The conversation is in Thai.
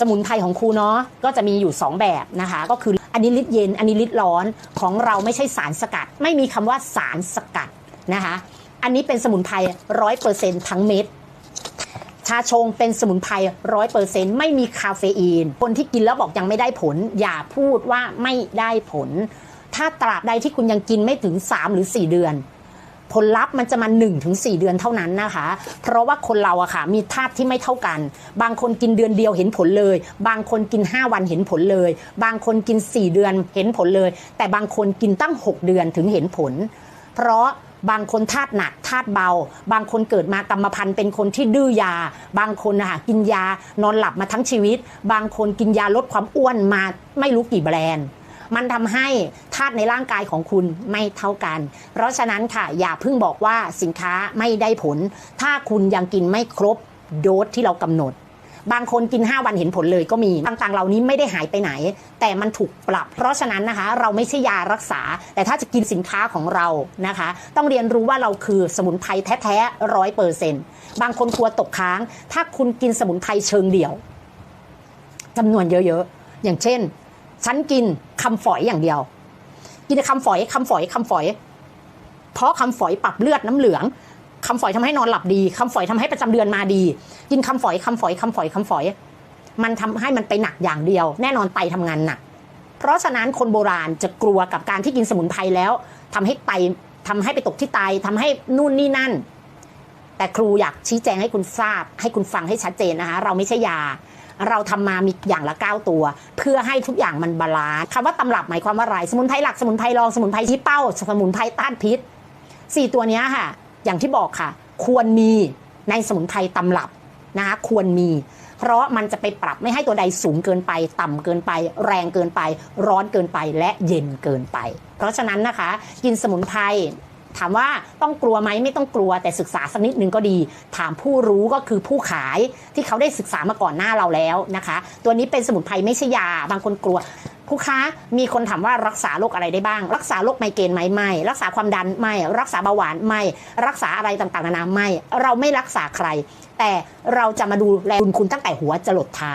สมุนไพรของครูเนาะก็จะมีอยู่ 2 แบบนะคะ ก็คืออันนี้ลิตรเย็น อันนี้ลิตรร้อนของเราไม่ใช่สารสกัด ไม่มีคำว่าสารสกัดนะคะ อันนี้เป็นสมุนไพรร้อยเปอร์เซ็นทั้งเม็ดชาชงเป็นสมุนไพรร้อยเปอร์เซ็นไม่มีคาเฟอีน คนที่กินแล้วบอกยังไม่ได้ผล อย่าพูดว่าไม่ได้ผล ถ้าตราบใดที่คุณยังกินไม่ถึง 3 หรือ 4 เดือน ผลลัพธ์มันจะมา1ถึง4เดือนเท่านั้นนะคะ เพราะว่าคนเราอะค่ะมีธาตุที่ไม่เท่ากัน บางคนกินเดือนเดียวเห็นผลเลย บางคนกิน 5 วันเห็นผลเลย บางคนกิน 4 เดือนเห็นผลเลย แต่บางคนกินตั้ง 6 เดือนถึงเห็นผล เพราะบางคนธาตุหนักธาตุเบา บางคนเกิดมากรรมพันธุ์เป็นคนที่ดื้อยา บางคนนะคะกินยานอนหลับมาทั้งชีวิต บางคนกินยาลดความอ้วนมาไม่รู้กี่แบรนด์ มันทำให้ธาตุในร่างกายของคุณไม่เท่ากัน เพราะฉะนั้นค่ะอย่าเพิ่งบอกว่าสินค้าไม่ได้ผล ถ้าคุณยังกินไม่ครบโดสที่เรากำหนด บางคนกิน 5 วันเห็นผลเลยก็มีต่างๆ เหล่านี้ไม่ได้หายไปไหน แต่มันถูกปรับ เพราะฉะนั้นนะคะ เราไม่ใช่ยารักษา แต่ถ้าจะกินสินค้าของเรานะคะ ต้องเรียนรู้ว่าเราคือสมุนไพรแท้ๆร้อยเปอร์เซ็นต์บางคนกลัวตกค้าง ถ้าคุณกินสมุนไพรเชิงเดี่ยวจำนวนเยอะๆ อย่างเช่น ฉันกินคำฝอยอย่างเดียว กินแต่คำฝอยคำฝอยคำฝอย เพราะคำฝอยปรับเลือดน้ำเหลืองคำฝอยทำให้นอนหลับดีคำฝอยทำให้ประจำเดือนมาดี กินคำฝอยคำฝอยคำฝอยคำฝอย มันทำให้มันไปหนักอย่างเดียว แน่นอนไตทำงานหนัก เพราะฉะนั้นคนโบราณจะกลัวกับการที่กินสมุนไพรแล้วทำให้ไตทำให้ไปตกที่ไตทำให้นู่นนี่นั่น แต่ครูอยากชี้แจงให้คุณทราบ ให้คุณฟังให้ชัดเจนนะคะ เราไม่ใช่ยา เราทำมามีอย่างละ 9 ตัว เพื่อให้ทุกอย่างมันบาลานซ์คำว่าตำรับหมายความว่าอะไร สมุนไพรหลักสมุนไพรรองสมุนไพรชี้เป้า สมุนไพรต้านพิษสี่ตัวนี้ค่ะ อย่างที่บอกค่ะ ควรมีในสมุนไพรตำรับนะคะควรมี เพราะมันจะไปปรับไม่ให้ตัวใดสูงเกินไป ต่ำเกินไป แรงเกินไป ร้อนเกินไปและเย็นเกินไป เพราะฉะนั้นนะคะ กินสมุนไพร ถามว่าต้องกลัวไหมไม่ต้องกลัวแต่ศึกษาสักนิดนึงก็ดี ถามผู้รู้ก็คือผู้ขายที่เขาได้ศึกษามาก่อนหน้าเราแล้วนะคะ ตัวนี้เป็นสมุนไพรไม่ใช่ยา บางคนกลัวผู้ค้ามีคนถามว่ารักษาโรคอะไรได้บ้าง รักษาโรคไมเกรนไหมไม่ รักษาความดันไม่ รักษาเบาหวานไม่ รักษาอะไรต่างๆนานาไม่ เราไม่รักษาใคร แต่เราจะมาดูแลคุณคุณตั้งแต่หัวจรดเท้า